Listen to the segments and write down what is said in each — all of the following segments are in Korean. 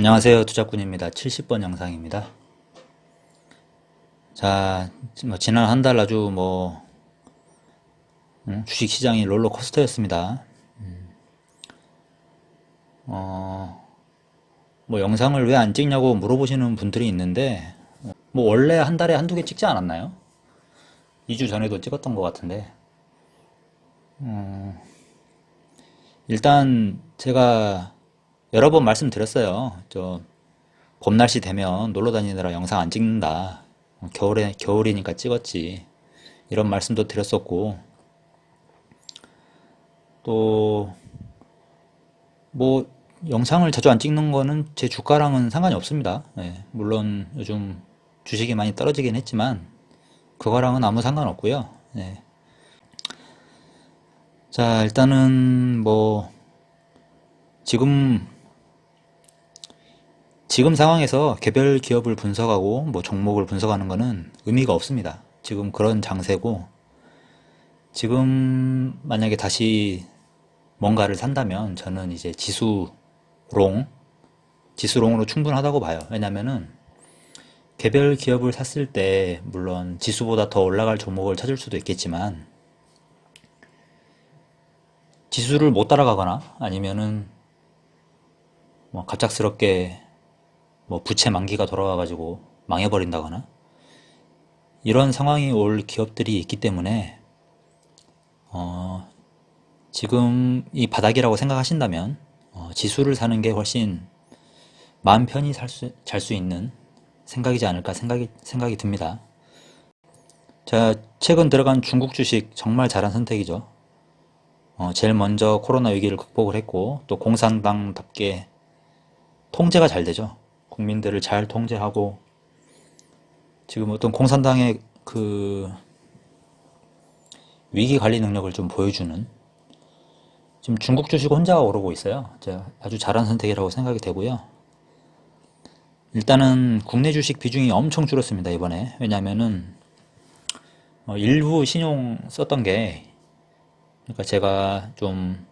안녕하세요. 투자꾼입니다. 70번 영상입니다. 자, 뭐 지난 한 달 아주 뭐, 음, 주식 시장이 롤러코스터였습니다. 음, 어, 뭐 영상을 왜 안 찍냐고 물어보시는 분들이 있는데, 뭐 원래 한 달에 한두 개 찍지 않았나요? 2주 전에도 찍었던 것 같은데, 일단 제가 여러 번 말씀드렸어요. 저 봄 날씨 되면 놀러 다니느라 영상 안 찍는다. 겨울에 겨울이니까 찍었지. 이런 말씀도 드렸었고 또 뭐 영상을 자주 안 찍는 거는 제 주가랑은 상관이 없습니다. 예, 물론 요즘 주식이 많이 떨어지긴 했지만 그거랑은 아무 상관없고요. 예. 자, 일단은 뭐 지금 지금 상황에서 개별 기업을 분석하고 뭐 종목을 분석하는 거는 의미가 없습니다. 지금 그런 장세고 지금 만약에 다시 뭔가를 산다면 저는 이제 지수롱 지수롱으로 충분하다고 봐요. 왜냐면은 개별 기업을 샀을 때 물론 지수보다 더 올라갈 종목을 찾을 수도 있겠지만 지수를 못 따라가거나 아니면은 뭐 갑작스럽게 뭐 부채 만기가 돌아와가지고 망해버린다거나 이런 상황이 올 기업들이 있기 때문에 어 지금 이 바닥이라고 생각하신다면 어 지수를 사는 게 훨씬 마음 편히 살 수, 잘 수 있는 생각이지 않을까 생각이, 생각이 듭니다. 자, 최근 들어간 중국 주식 정말 잘한 선택이죠. 어, 제일 먼저 코로나 위기를 극복을 했고, 또 공산당답게 통제가 잘 되죠. 국민들을 잘 통제하고, 지금 어떤 공산당의 그 위기 관리 능력을 좀 보여주는, 지금 중국 주식 혼자 오르고 있어요. 아주 잘한 선택이라고 생각이 되고요. 일단은 국내 주식 비중이 엄청 줄었습니다, 이번에. 왜냐면은, 어, 일부 신용 썼던 게, 그러니까 제가 좀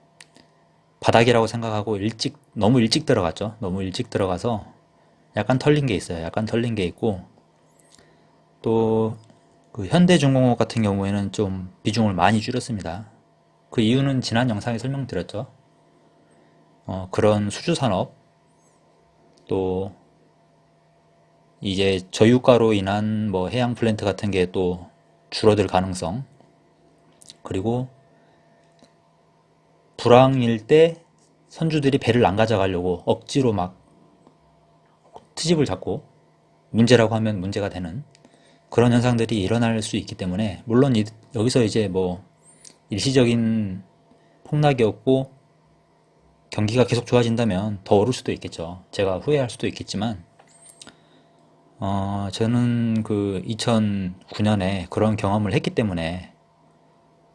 바닥이라고 생각하고 일찍, 너무 일찍 들어갔죠. 너무 일찍 들어가서 약간 털린 게 있어요. 약간 털린 게 있고, 또, 그 현대중공업 같은 경우에는 좀 비중을 많이 줄였습니다. 그 이유는 지난 영상에 설명드렸죠. 어, 그런 수주 산업, 또, 이제 저유가로 인한 뭐 해양 플랜트 같은 게 또 줄어들 가능성 그리고 불황일 때 선주들이 배를 안 가져가려고 억지로 막 트집을 잡고 문제라고 하면 문제가 되는 그런 현상들이 일어날 수 있기 때문에 물론 이, 여기서 이제 뭐 일시적인 폭락이었고 경기가 계속 좋아진다면 더 오를 수도 있겠죠. 제가 후회할 수도 있겠지만 어, 저는 그 2009년에 그런 경험을 했기 때문에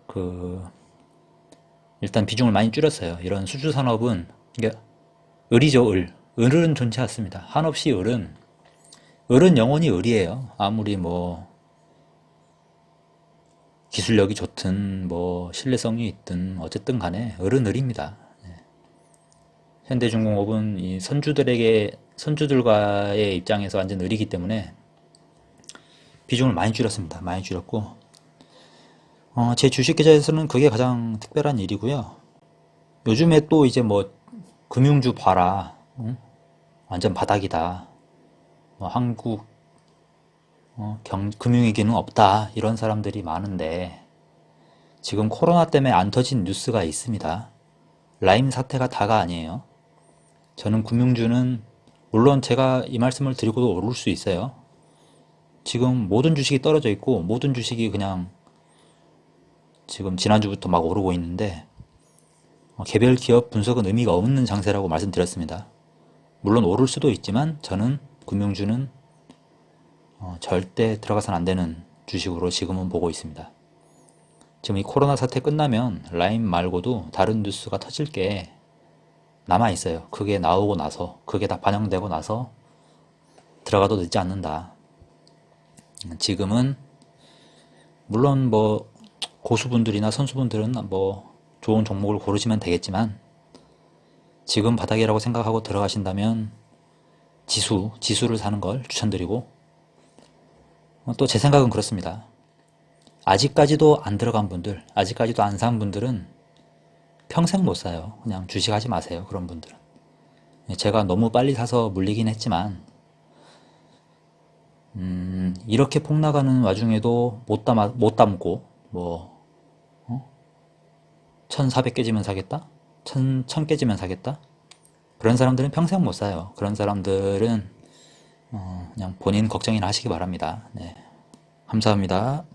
그 일단 비중을 많이 줄였어요. 이런 수주 산업은 이게 을이죠, 을. 을은 존재 않습니다. 한없이 을은 을은 영원히 을이에요. 아무리 뭐 기술력이 좋든 뭐 신뢰성이 있든 어쨌든 간에 을은 을입니다. 네. 현대중공업은 이 선주들에게 선주들과의 입장에서 완전 을이기 때문에 비중을 많이 줄였습니다. 많이 줄였고 어, 제 주식 계좌에서는 그게 가장 특별한 일이고요. 요즘에 또 이제 뭐 금융주 봐라, 응? 완전 바닥이다. 뭐 한국 어, 경, 금융위기는 없다 이런 사람들이 많은데 지금 코로나 때문에 안 터진 뉴스가 있습니다. 라임 사태가 다가 아니에요. 저는 금융주는 물론 제가 이 말씀을 드리고도 오를 수 있어요. 지금 모든 주식이 떨어져 있고 모든 주식이 그냥 지금 지난주부터 막 오르고 있는데 어, 개별 기업 분석은 의미가 없는 장세라고 말씀드렸습니다. 물론 오를 수도 있지만 저는 금융주는 어, 절대 들어가선 안 되는 주식으로 지금은 보고 있습니다. 지금 이 코로나 사태 끝나면 라임 말고도 다른 뉴스가 터질 게 남아 있어요. 그게 나오고 나서, 그게 다 반영되고 나서 들어가도 늦지 않는다. 지금은 물론 뭐 고수분들이나 선수분들은 뭐 좋은 종목을 고르시면 되겠지만 지금 바닥이라고 생각하고 들어가신다면 지수, 지수를 사는 걸 추천드리고 어, 또제 생각은 그렇습니다. 아직까지도 안 들어간 분들, 아직까지도 안 산 분들은 평생 못 사요. 그냥 주식하지 마세요. 그런 분들은. 예, 제가 너무 빨리 사서 물리긴 했지만 음, 이렇게 폭 나가는 와중에도 못 담아, 못 담고 뭐 어? 1400 깨지면 사겠다? 1000, 1000 깨지면 사겠다? 그런 사람들은 평생 못 사요. 그런 사람들은 어, 그냥 본인 걱정이나 하시기 바랍니다. 네. 감사합니다.